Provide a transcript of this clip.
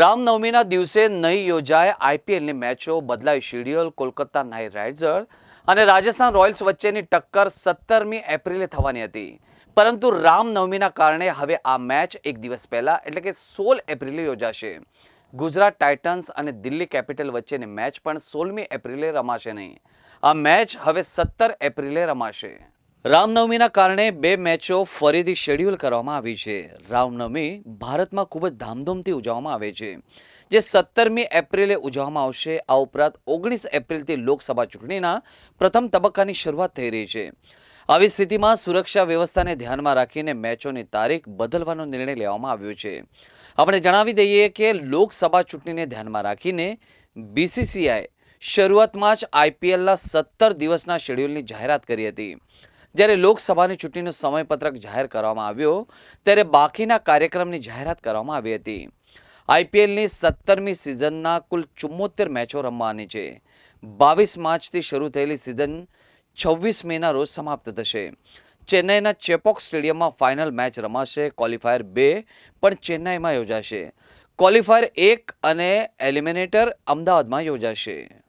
રામનવમીના દિવસે નહીં યોજાય આઈપીએલની મેચો બદલાઈ શેડ્યુલ, કોલકાતા નાઇટ રાઇડર્સ અને રાજસ્થાન રોયલ્સ વચ્ચેની ટક્કર સત્તરમી એપ્રિલે થવાની હતી. પરંતુ રામનવમીના કારણે હવે આ મેચ એક દિવસ પહેલાં એટલે કે સોળ એપ્રિલે યોજાશે. ગુજરાત ટાઇટન્સ અને દિલ્હી કેપિટલ વચ્ચેની મેચ પણ સોળમી એપ્રિલે રમાશે નહીં. આ મેચ હવે સત્તર એપ્રિલે રમાશે. રામનવમીના કારણે બે મેચો ફરીથી શેડ્યુલ કરવામાં આવી છે. રામનવમી ભારતમાં ખૂબ જ ધામધૂમથી ઉજવવામાં આવે છે. જે સત્તરમી એપ્રિલે ઉજવવામાં આવશે, આ ઉપરાંત ઓગણીસ એપ્રિલથી લોકસભા ચૂંટણીના પ્રથમ તબક્કાની શરૂઆત થઈ રહી છે. આવી સ્થિતિમાં સુરક્ષા વ્યવસ્થાને ધ્યાનમાં રાખીને મેચોની તારીખ બદલવાનો નિર્ણય લેવામાં આવ્યો છે. આપણે જણાવી દઈએ કે લોકસભા ચૂંટણીને ધ્યાનમાં રાખીને બીસીસીઆઈ શરૂઆતમાં જ આઈપીએલના સત્તર દિવસના શેડ્યુલની જાહેરાત કરી હતી. જ્યારે લોકસભાની ચૂંટણીનો સમયપત્રક જાહેર કરવામાં આવ્યો, ત્યારે બાકીના કાર્યક્રમની જાહેરાત કરવામાં આવી હતી. આઈપીએલની સત્તરમી સિઝનના કુલ ચુમ્મોતેર મેચો રમવાની છે. બાવીસ માર્ચથી શરૂ થયેલી સિઝન છવ્વીસ મેના રોજ સમાપ્ત થશે. ચેન્નાઈના ચેપોક સ્ટેડિયમમાં ફાઇનલ મેચ રમાશે ક્વોલિફાયર બે, પણ ચેન્નાઈમાં યોજાશે. ક્વોલિફાયર એક અને એલિમિનેટર અમદાવાદમાં યોજાશે.